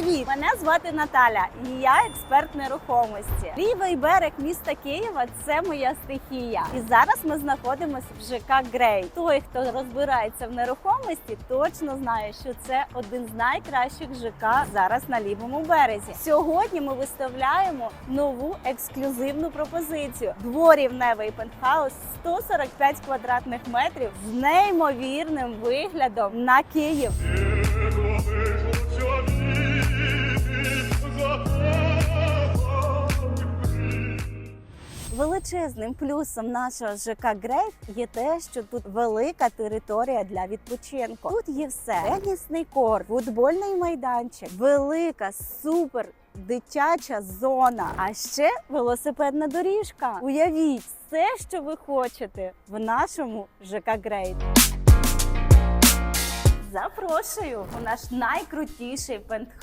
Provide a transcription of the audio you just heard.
Привіт! Мене звати Наталя, і я експерт нерухомості. Лівий берег міста Києва це моя стихія. І зараз ми знаходимося в ЖК Грей. Той, хто розбирається в нерухомості, точно знає, що це один з найкращих ЖК зараз на лівому березі. Сьогодні ми виставляємо нову ексклюзивну пропозицію: дворівневий пентхаус 145 квадратних метрів з неймовірним виглядом на Київ. Величезним плюсом нашого ЖК Грейв є те, що тут велика територія для відпочинку. Тут є все: тенісний корт, футбольний майданчик, велика супер. Дитяча зона, а ще велосипедна доріжка. Уявіть все, що ви хочете в нашому ЖК Грейд. Запрошую у наш найкрутіший пентхаус.